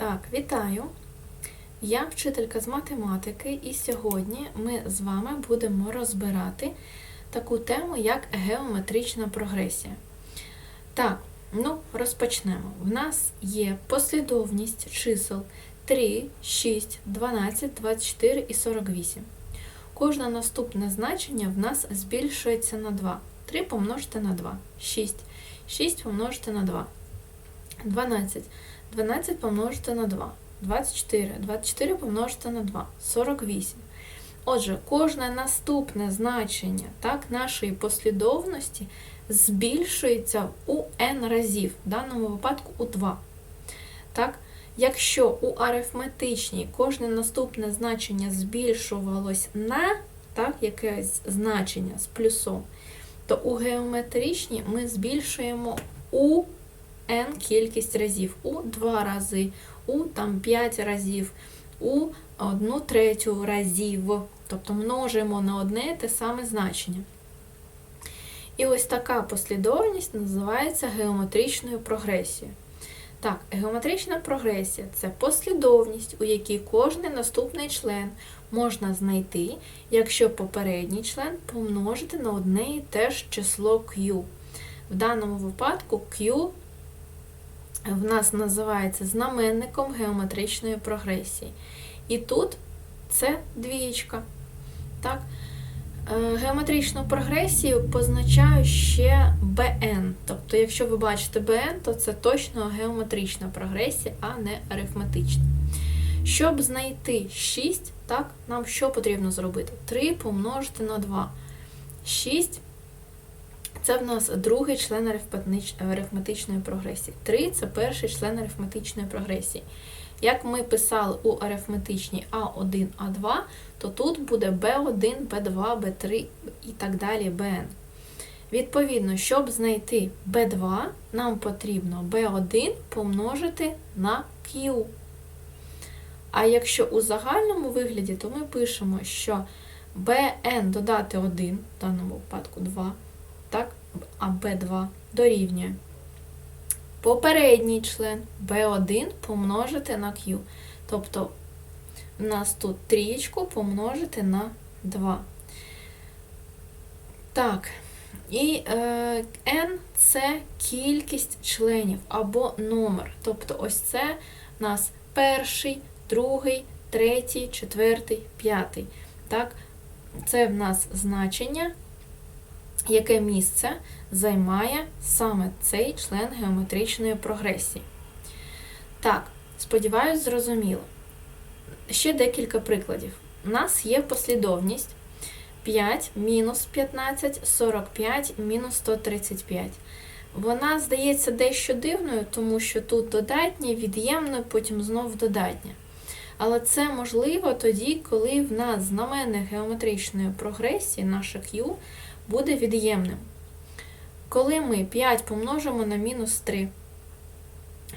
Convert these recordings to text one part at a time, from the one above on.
Так, вітаю! Я вчителька з математики, і сьогодні ми з вами будемо розбирати таку тему, як геометрична прогресія. Так, ну, розпочнемо. В нас є послідовність чисел 3, 6, 12, 24 і 48. Кожне наступне значення в нас збільшується на 2. 3 помножити на 2, 6. 6 помножити на 2. 12. 12 помножити на 2. 24. 24 помножити на 2. 48. Отже, кожне наступне значення так, нашої послідовності збільшується у n разів, в даному випадку у 2. Так? Якщо у арифметичній кожне наступне значення збільшувалось на так, якесь значення з плюсом, то у геометричній ми збільшуємо у n кількість разів, у 2 рази, у там, 5 разів, у 1 третю разів. Тобто множимо на одне те саме значення. І ось така послідовність називається геометричною прогресією. Так, геометрична прогресія це послідовність, у якій кожний наступний член можна знайти, якщо попередній член помножити на одне і те ж число Q. В даному випадку Q в нас називається знаменником геометричної прогресії. І тут це двієчка. Так? Е, Геометричну прогресію позначаю ще BN. Тобто, якщо ви бачите BN, то це точно геометрична прогресія, а не арифметична. Щоб знайти 6, так, нам що потрібно зробити? 3 помножити на 2. 6 це в нас другий член арифметичної прогресії. 3 це перший член арифметичної прогресії. Як ми писали у арифметичній А1, А2, то тут буде B1, B2, B3 і так далі Bn. Відповідно, щоб знайти B2, нам потрібно B1 помножити на Q. А якщо у загальному вигляді, то ми пишемо, що Bn додати 1, в даному випадку 2, так, а B2 дорівнює. Попередній член B1 помножити на Q. Тобто у нас тут трієчку помножити на 2. Так, і е, n це кількість членів або номер. Тобто ось це у нас перший, другий, третій, четвертий, п'ятий. Так, Це в нас значення яке місце займає саме цей член геометричної прогресії. Так, сподіваюсь, зрозуміло. Ще декілька прикладів. У нас є послідовність 5 мінус 15, 45, мінус 135. Вона здається дещо дивною, тому що тут додатнє, від'ємне, потім знов додатнє. Але це можливо тоді, коли в нас знаменник геометричної прогресії, наша Q, буде від'ємним. Коли ми 5 помножимо на мінус 3,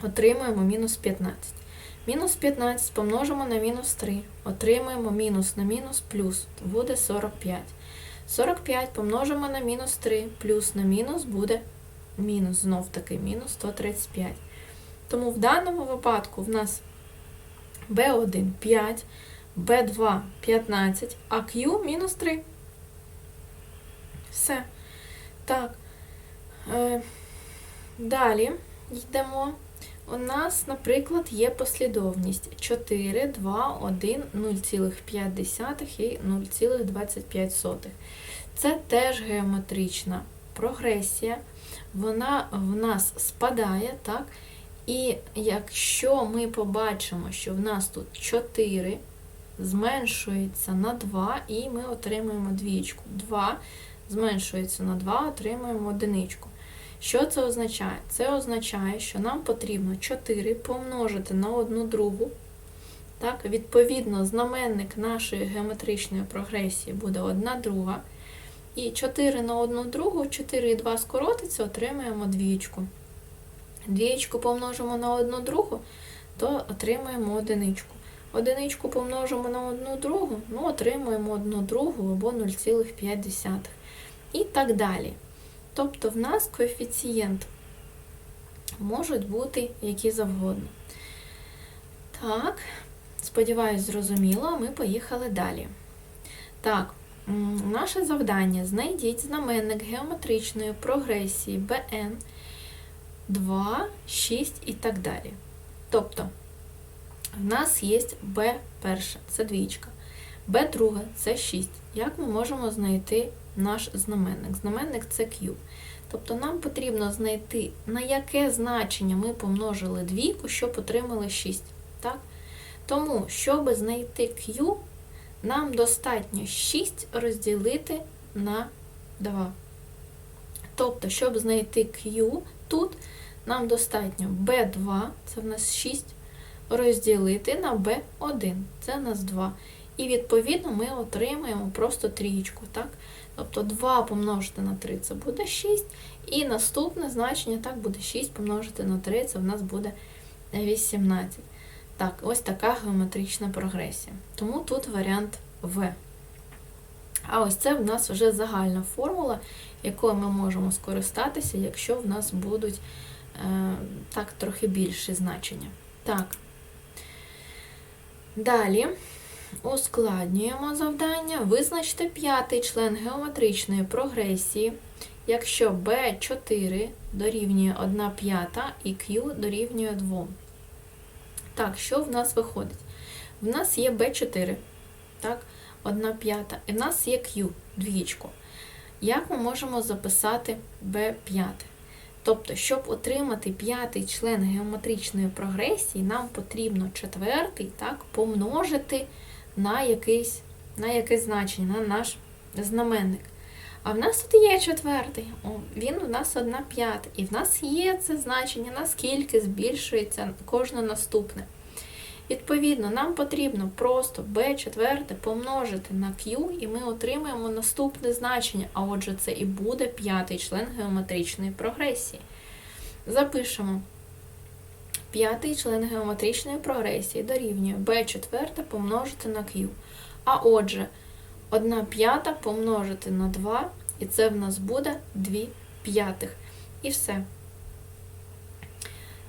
отримуємо мінус 15. Мінус 15 помножимо на мінус 3, отримуємо мінус на мінус плюс, буде 45. 45 помножимо на мінус 3, плюс на мінус буде мінус, знов таки мінус 135. Тому в даному випадку в нас b1 5, b2 15, а q мінус 3. Все. Так. Е, Далі йдемо. У нас, наприклад, є послідовність 4, 2, 1, 0,5 і 0,25. Це теж геометрична прогресія. Вона в нас спадає, так? І якщо ми побачимо, що в нас тут 4 зменшується на 2, і ми отримуємо двічку. 2 зменшується на 2, отримуємо одиничку. Що це означає? Це означає, що нам потрібно 4 помножити на одну другу. Так, Відповідно, знаменник нашої геометричної прогресії буде 1 друга. І 4 на 1 другу, 4 і 2 скоротиться, отримаємо двічку. Двічку помножимо на 1 другу, то отримаємо одиничку. Одиничку помножимо на 1 другу, ну, отримуємо 1 другу або 0,5 і так далі. Тобто в нас коефіцієнт можуть бути які завгодно. Так, сподіваюсь, зрозуміло, ми поїхали далі. Так, наше завдання знайдіть знаменник геометричної прогресії BN 2, 6 і так далі. Тобто, в нас є B перше, це двічка, B друге це 6. Як ми можемо знайти наш знаменник? Знаменник це Q. Тобто нам потрібно знайти, на яке значення ми помножили двійку, щоб отримали 6. Так? Тому, щоб знайти Q, нам достатньо 6 розділити на 2. Тобто, щоб знайти Q тут, нам достатньо B2, це в нас 6, розділити на B1, це в нас 2. І відповідно ми отримаємо просто трієчку. так? Тобто 2 помножити на 3 це буде 6. І наступне значення так буде 6 помножити на 3, це в нас буде 18. Так, ось така геометрична прогресія. Тому тут варіант В. А ось це в нас вже загальна формула, якою ми можемо скористатися, якщо в нас будуть е, так трохи більші значення. Так. Далі ускладнюємо завдання. Визначте п'ятий член геометричної прогресії, якщо B4 дорівнює 1 п'ята і Q дорівнює 2. Так, що в нас виходить? В нас є B4, так, 1 п'ята, і в нас є Q, двічку. Як ми можемо записати B5? Тобто, щоб отримати п'ятий член геометричної прогресії, нам потрібно четвертий так, помножити на якийсь, на якесь значення, на наш знаменник. А в нас тут є четвертий, він у нас одна п'ята. І в нас є це значення, наскільки збільшується кожне наступне. Відповідно, нам потрібно просто b4 помножити на q, і ми отримаємо наступне значення, а отже, це і буде п'ятий член геометричної прогресії. Запишемо. П'ятий член геометричної прогресії дорівнює b4 помножити на q. А отже, 1 п'ята помножити на 2, і це в нас буде 2 п'ятих. І все.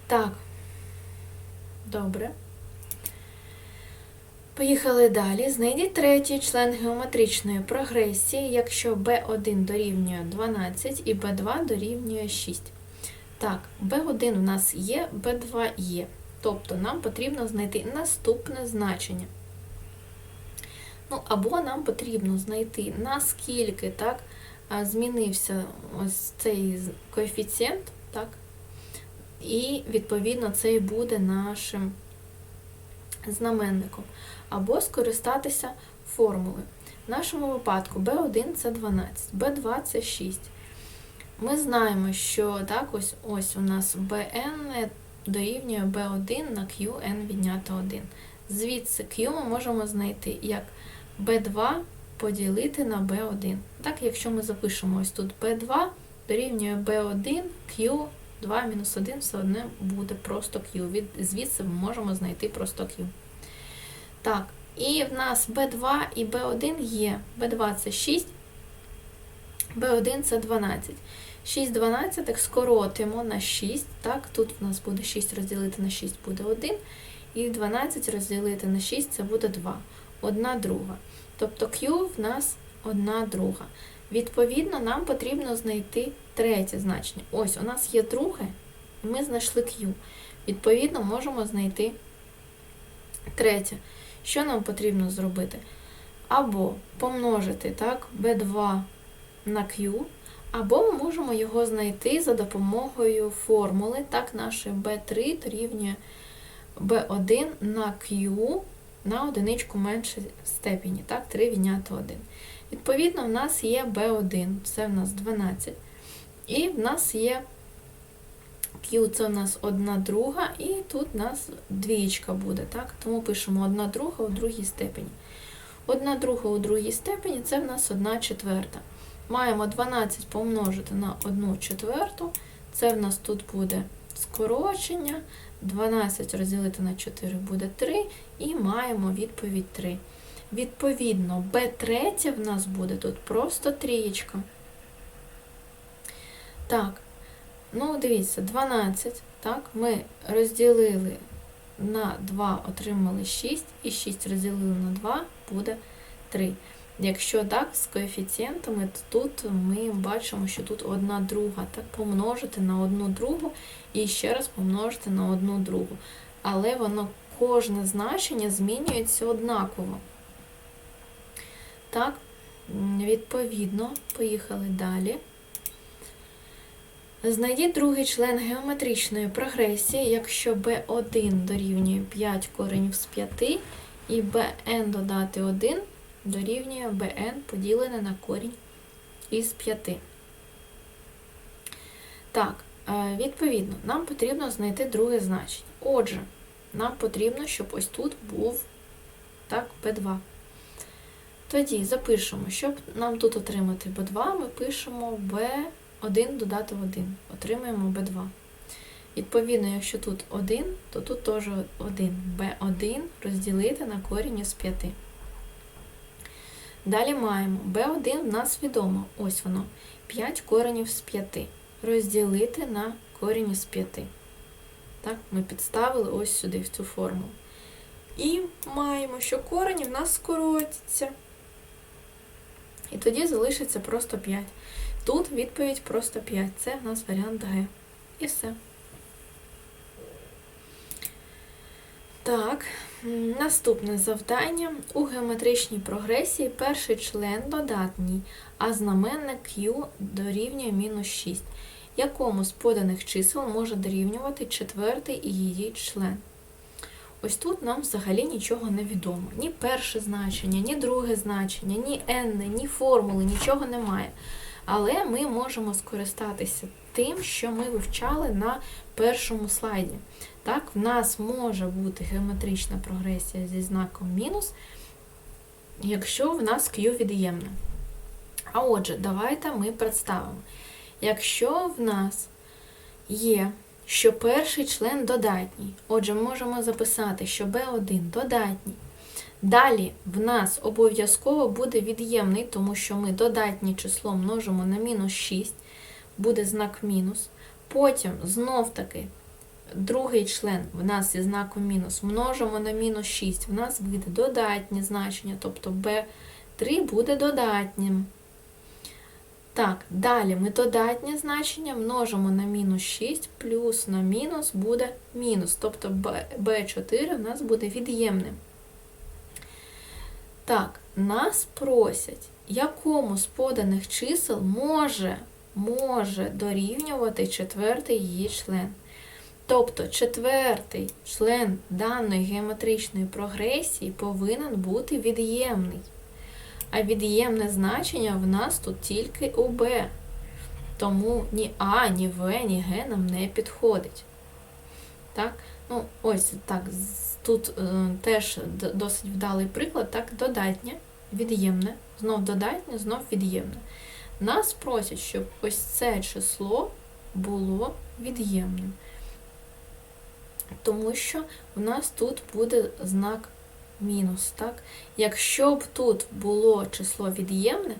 Так, добре. Поїхали далі. Знайдіть третій член геометричної прогресії, якщо b1 дорівнює 12 і b2 дорівнює 6. Так, b1 у нас є, b2 є. Тобто нам потрібно знайти наступне значення. Ну, Або нам потрібно знайти, наскільки так, змінився ось цей коефіцієнт, так, і, відповідно, це і буде нашим знаменником. Або скористатися формулою. В нашому випадку b1 це 12, b2 це 6. Ми знаємо, що так, ось ось у нас bn дорівнює b1 на qn віднято 1. Звідси Q ми можемо знайти як b2 поділити на b1. Так, якщо ми запишемо ось тут b2 дорівнює b1, q, 2 мінус 1 все одне буде просто q. Звідси ми можемо знайти просто q. Так, і в нас b2 і b1 є. b2 це 6, b1 це 12. 6 12 скоротимо на 6. Так, тут в нас буде 6 розділити на 6 буде 1. І 12 розділити на 6 це буде 2. Одна друга. Тобто Q в нас одна друга. Відповідно, нам потрібно знайти третє значення. Ось, у нас є друге, ми знайшли Q. Відповідно, можемо знайти третє. Що нам потрібно зробити? Або помножити так, B2 на Q, або ми можемо його знайти за допомогою формули, так, нашої B3 дорівнює B1 на Q на одиничку менше степені, так, 3 відняти 1. Відповідно, в нас є B1, це в нас 12. І в нас є Q, це в нас 1 друга, і тут у нас двічка буде. так, Тому пишемо 1 друга у другій степені. 1 друга у другій степені це в нас 1 четверта. Маємо 12 помножити на 1 четверту, це в нас тут буде скорочення. 12 розділити на 4 буде 3, і маємо відповідь 3. Відповідно, b3 в нас буде тут просто трієчка. Так, ну дивіться, 12, так, ми розділили на 2 отримали 6, і 6 розділили на 2 буде 3. Якщо так, з коефіцієнтами, то тут ми бачимо, що тут одна друга. Так, помножити на одну другу і ще раз помножити на одну другу. Але воно кожне значення змінюється однаково. Так, відповідно, поїхали далі. Знайдіть другий член геометричної прогресії, якщо b1 дорівнює 5 коренів з 5 і bn додати 1 дорівнює bn поділене на корінь із 5. Так, е, відповідно, нам потрібно знайти друге значення. Отже, нам потрібно, щоб ось тут був так, b2. Тоді запишемо, щоб нам тут отримати b2, ми пишемо b1 додати 1. Отримаємо b2. Відповідно, якщо тут 1, то тут теж 1. b1 розділити на корінь із 5. Далі маємо b1 в нас відомо. Ось воно. 5 коренів з 5. Розділити на корінь із 5. Так, ми підставили ось сюди, в цю формулу. І маємо, що корені в нас скоротяться. І тоді залишиться просто 5. Тут відповідь просто 5. Це в нас варіант Г. І все. Так, наступне завдання. У геометричній прогресії перший член додатній, а знаменник Q дорівнює мінус 6. Якому з поданих чисел може дорівнювати четвертий і її член? Ось тут нам взагалі нічого не відомо. Ні перше значення, ні друге значення, ні n, ні формули, нічого немає. Але ми можемо скористатися тим, що ми вивчали на першому слайді. Так, в нас може бути геометрична прогресія зі знаком мінус, якщо в нас Q від'ємне. А отже, давайте ми представимо. Якщо в нас є, що перший член додатній, отже, можемо записати, що b1 додатній. Далі в нас обов'язково буде від'ємний, тому що ми додатнє число множимо на мінус 6, буде знак мінус. Потім знов-таки другий член в нас зі знаком мінус множимо на мінус 6, в нас вийде додатнє значення, тобто b3 буде додатнім. Так, далі ми додатнє значення множимо на мінус 6, плюс на мінус буде мінус, тобто b4 в нас буде від'ємним. Так, нас просять, якому з поданих чисел може, може дорівнювати четвертий її член. Тобто четвертий член даної геометричної прогресії повинен бути від'ємний. А від'ємне значення в нас тут тільки у b. Тому ні А, ні В, ні Г нам не підходить. Так? Ну, ось так. Тут е, теж досить вдалий приклад, так, додатнє, від'ємне, знов додатнє, знов від'ємне. Нас просять, щоб ось це число було від'ємним. Тому що в нас тут буде знак мінус. Так? Якщо б тут було число від'ємне,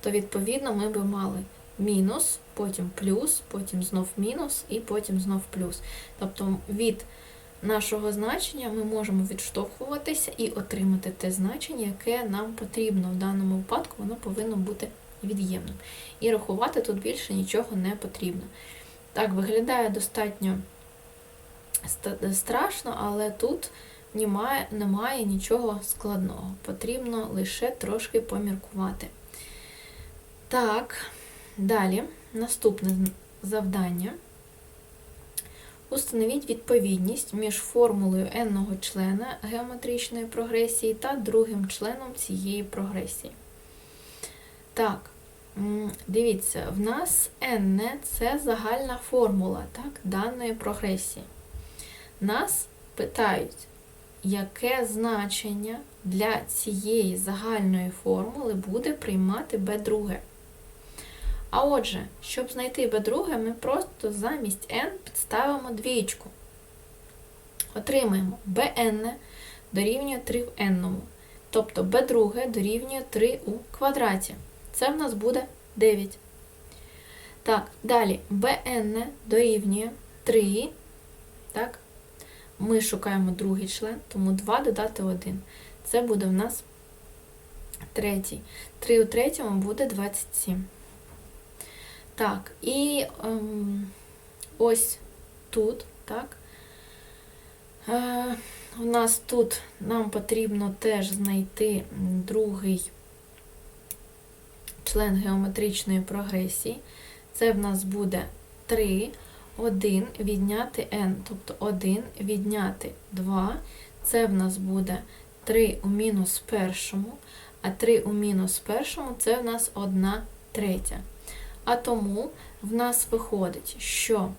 то відповідно ми б мали мінус, потім плюс, потім знов мінус і потім знов плюс. Тобто від нашого значення ми можемо відштовхуватися і отримати те значення, яке нам потрібно. В даному випадку воно повинно бути від'ємним. І рахувати тут більше нічого не потрібно. Так, виглядає достатньо страшно, але тут немає, немає нічого складного. Потрібно лише трошки поміркувати. Так, далі, наступне завдання. Установіть відповідність між формулою n-го члена геометричної прогресії та другим членом цієї прогресії. Так, дивіться, в нас n це загальна формула так, даної прогресії. Нас питають, яке значення для цієї загальної формули буде приймати b2. А отже, щоб знайти b2, ми просто замість n підставимо двічку. Отримаємо bn дорівнює 3 в n. Тобто b2 дорівнює 3 у квадраті. Це в нас буде 9. Так, далі bn дорівнює 3. Так, ми шукаємо другий член, тому 2 додати 1. Це буде в нас третій. 3 у третьому буде 27. Так, і ем, ось тут, так. Е, у нас тут нам потрібно теж знайти другий член геометричної прогресії. Це в нас буде 3, 1 відняти n, тобто 1 відняти 2. Це в нас буде 3 у мінус першому, а 3 у мінус першому це в нас 1 третя. А тому в нас виходить, що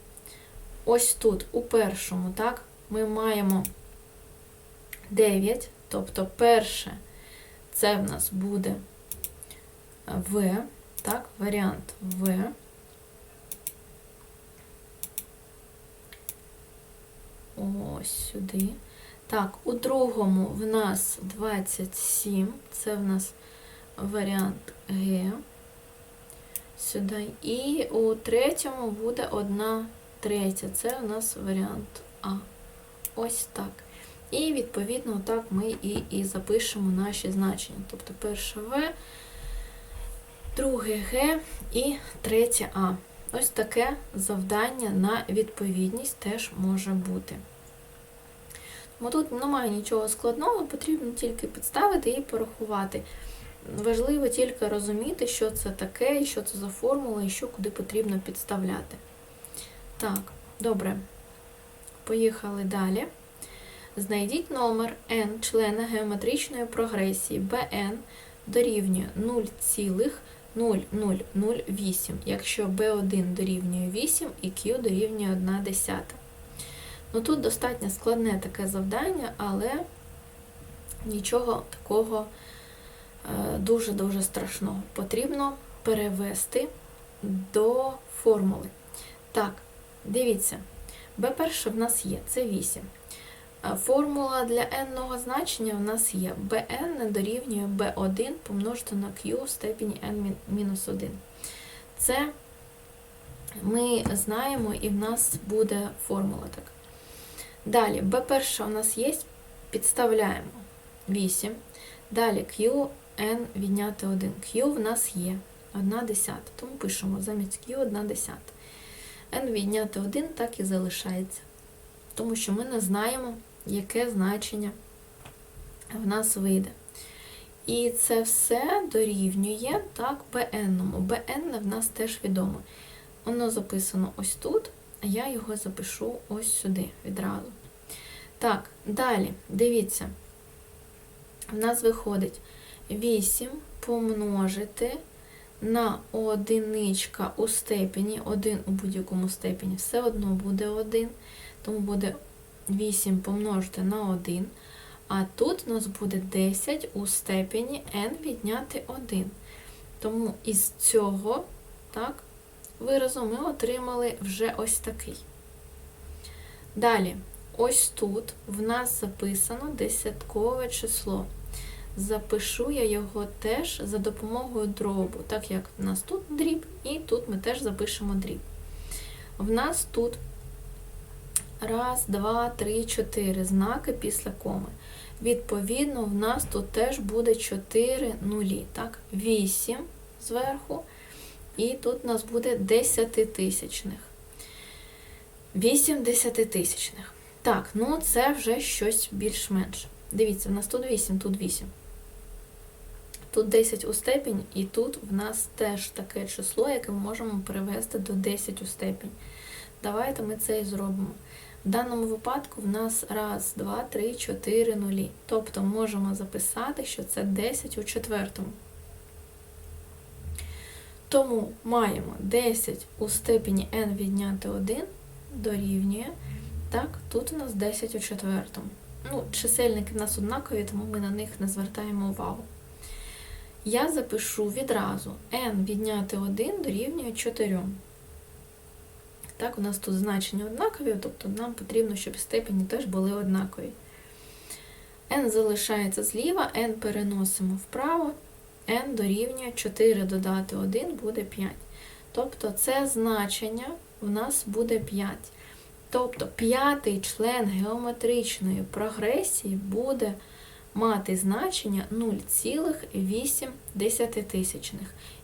ось тут у першому, так, ми маємо 9, тобто перше це в нас буде В, так, варіант В. Ось сюди. Так, у другому в нас 27, це в нас варіант Г. Сюди. І у третьому буде 1 третя. Це у нас варіант А. Ось так. І, відповідно, так ми і, і запишемо наші значення. Тобто перше В, друге Г і третє А. Ось таке завдання на відповідність теж може бути. Бо тут немає нічого складного, потрібно тільки підставити і порахувати. Важливо тільки розуміти, що це таке, що це за формула, і що куди потрібно підставляти. Так, добре. Поїхали далі. Знайдіть номер n члена геометричної прогресії Bn дорівнює 0,0008, якщо b1 дорівнює 8 і q дорівнює 1 десята. Ну тут достатньо складне таке завдання, але нічого такого е, дуже-дуже страшного. Потрібно перевести до формули. Так, дивіться, b1 в нас є, це 8. Формула для n-ного значення в нас є bn дорівнює b1 помножити на q в степені n-1. Це ми знаємо, і в нас буде формула така. Далі, b1 у нас є, підставляємо 8. Далі q, n відняти 1. Q в нас є 1 десята, тому пишемо замість q 1 десята. n відняти 1 так і залишається. Тому що ми не знаємо, яке значення в нас вийде. І це все дорівнює так, bn. bn в нас теж відомо. Воно записано ось тут, а я його запишу ось сюди відразу. Так, далі, дивіться, в нас виходить 8 помножити на одиничка у степені, 1 у будь-якому степені, все одно буде 1, тому буде 8 помножити на 1. А тут у нас буде 10 у степені n відняти 1. Тому із цього так, виразу ми отримали вже ось такий. Далі, ось тут в нас записано десяткове число. Запишу я його теж за допомогою дробу, так як в нас тут дріб, і тут ми теж запишемо дріб. В нас тут раз, два, три, чотири знаки після коми. Відповідно, в нас тут теж буде 4 нулі. Так, 8 зверху, і тут у нас буде 10 тисячних. 8 десятитисячних. Так, ну це вже щось більш-менш. Дивіться, в нас тут 8, тут 8. Тут 10 у степінь, і тут в нас теж таке число, яке ми можемо перевести до 10 у степінь. Давайте ми це і зробимо. В даному випадку в нас раз, два, три, чотири нулі. Тобто можемо записати, що це 10 у четвертому. Тому маємо 10 у степені n відняти 1 дорівнює. Так, тут у нас 10 у четвертому. Ну, чисельники в нас однакові, тому ми на них не звертаємо увагу. Я запишу відразу n відняти 1 дорівнює 4. Так, у нас тут значення однакові, тобто нам потрібно, щоб степені теж були однакові. n залишається зліва, n переносимо вправо, n дорівнює 4 додати 1 буде 5. Тобто це значення у нас буде 5. Тобто п'ятий член геометричної прогресії буде мати значення 0,8,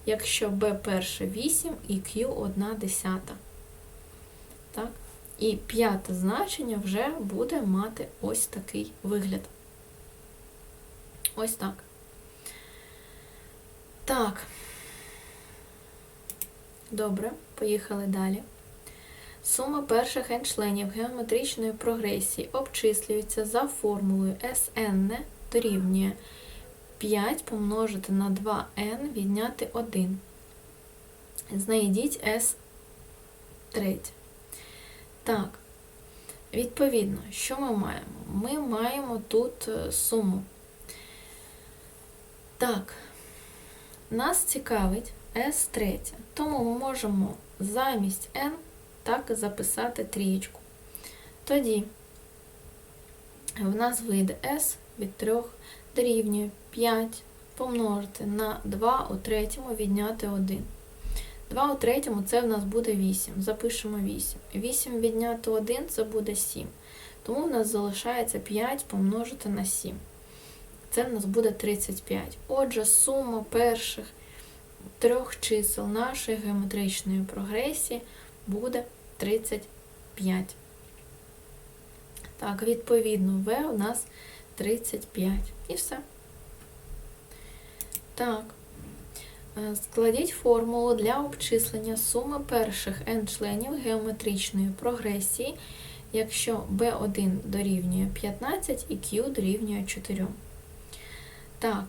якщо b перше 8 і q 1 десята. Так? І п'яте значення вже буде мати ось такий вигляд. Ось так. Так. Добре, поїхали далі. Сума перших n-членів геометричної прогресії обчислюється за формулою Sn дорівнює 5 помножити на 2n відняти 1. Знайдіть S третє. Так, відповідно, що ми маємо? Ми маємо тут е, суму. Так, нас цікавить S третє, тому ми можемо замість n так записати трієчку. Тоді в нас вийде S від 3 дорівнює 5 помножити на 2 у третьому відняти 1. 2 у третьому це в нас буде 8. Запишемо 8. 8 відняти 1 це буде 7. Тому в нас залишається 5 помножити на 7. Це в нас буде 35. Отже, сума перших трьох чисел нашої геометричної прогресії буде 35. Так, відповідно, В у нас 35. І все. Так. Е, складіть формулу для обчислення суми перших n членів геометричної прогресії, якщо b1 дорівнює 15 і q дорівнює 4. Так,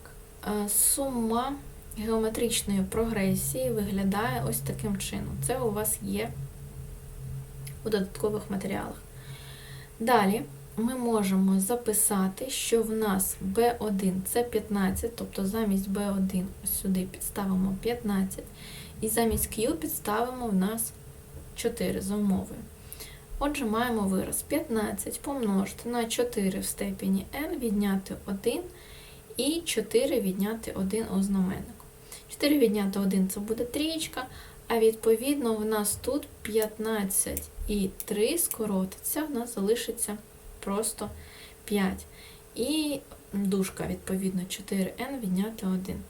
е, сума геометричної прогресії виглядає ось таким чином. Це у вас є у додаткових матеріалах. Далі ми можемо записати, що в нас B1 це 15, тобто замість B1 ось сюди підставимо 15, і замість Q підставимо в нас 4 за умовою. Отже, маємо вираз 15 помножити на 4 в степені n відняти 1 і 4 відняти 1 у знаменнику. 4 відняти 1 це буде трієчка, а відповідно в нас тут 15 і 3 скоротиться, в нас залишиться просто 5. І дужка, відповідно, 4n відняти 1.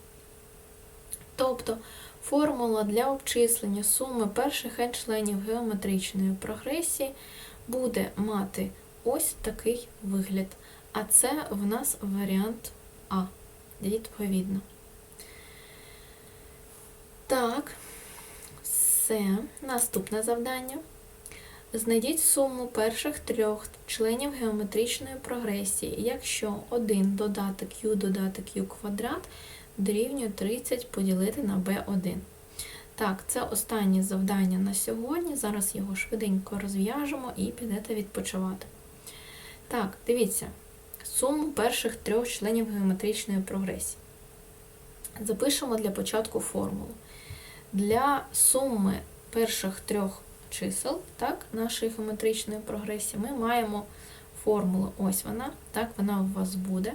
Тобто формула для обчислення суми перших n членів геометричної прогресії буде мати ось такий вигляд. А це в нас варіант А, відповідно. Так, все. Наступне завдання. Знайдіть суму перших трьох членів геометричної прогресії, якщо 1 додати q додати q квадрат дорівнює 30 поділити на b1. Так, це останнє завдання на сьогодні. Зараз його швиденько розв'яжемо і підете відпочивати. Так, дивіться, суму перших трьох членів геометричної прогресії. Запишемо для початку формулу. Для суми перших трьох чисел так, нашої геометричної прогресії, ми маємо формулу, ось вона, так, вона у вас буде.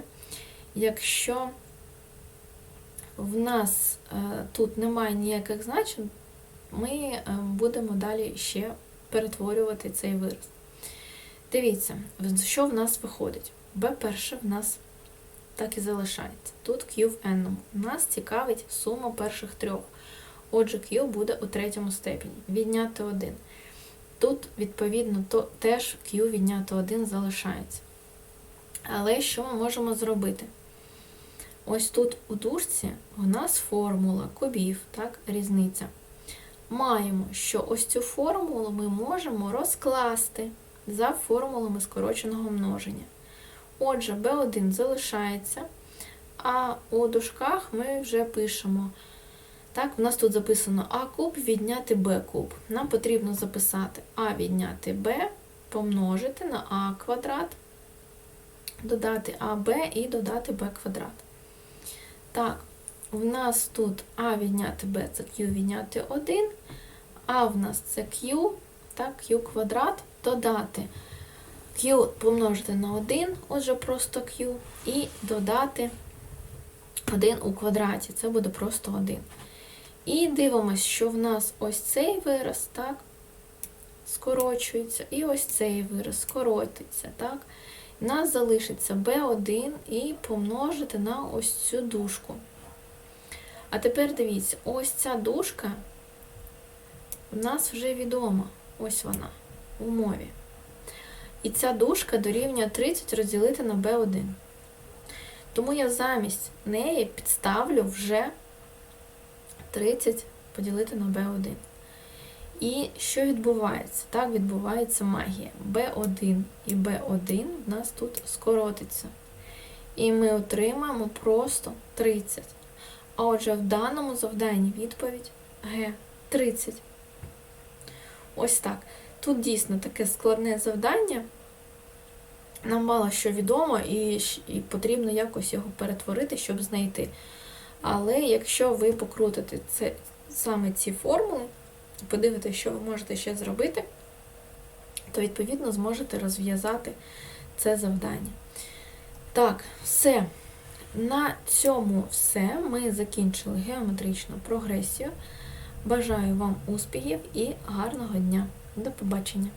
Якщо в нас е, тут немає ніяких значень, ми е, будемо далі ще перетворювати цей вираз. Дивіться, що в нас виходить? b перше в нас так і залишається. Тут Q в n. Нас цікавить сума перших трьох. Отже, Q буде у третьому степені. Відняти 1. Тут, відповідно, то теж Q відняти 1 залишається. Але що ми можемо зробити? Ось тут у дужці у нас формула кубів, так, різниця. Маємо, що ось цю формулу ми можемо розкласти за формулами скороченого множення. Отже, b1 залишається, а у дужках ми вже пишемо так, у нас тут записано А куб відняти Б куб. Нам потрібно записати А відняти Б, помножити на А квадрат, додати АБ і додати Б квадрат. Так, у нас тут А відняти Б це Q відняти 1, А в нас це Q, так, Q квадрат, додати Q помножити на 1, отже, просто Q, і додати 1 у квадраті. Це буде просто 1. І дивимося, що в нас ось цей вираз, так? скорочується, і ось цей вираз скоротиться. Так? У нас залишиться b1 і помножити на ось цю дужку. А тепер дивіться, ось ця дужка в нас вже відома. Ось вона в умові. І ця дужка дорівнює 30 розділити на b1. Тому я замість неї підставлю вже 30 поділити на b1. І що відбувається? Так, відбувається магія. b1 і b1 в нас тут скоротиться. І ми отримаємо просто 30. А отже, в даному завданні відповідь Г 30. Ось так. Тут дійсно таке складне завдання. Нам мало що відомо, і, і потрібно якось його перетворити, щоб знайти. Але якщо ви покрутите це, саме ці формули, подивитися, що ви можете ще зробити, то відповідно зможете розв'язати це завдання. Так, все. На цьому все. Ми закінчили геометричну прогресію. Бажаю вам успіхів і гарного дня. До побачення!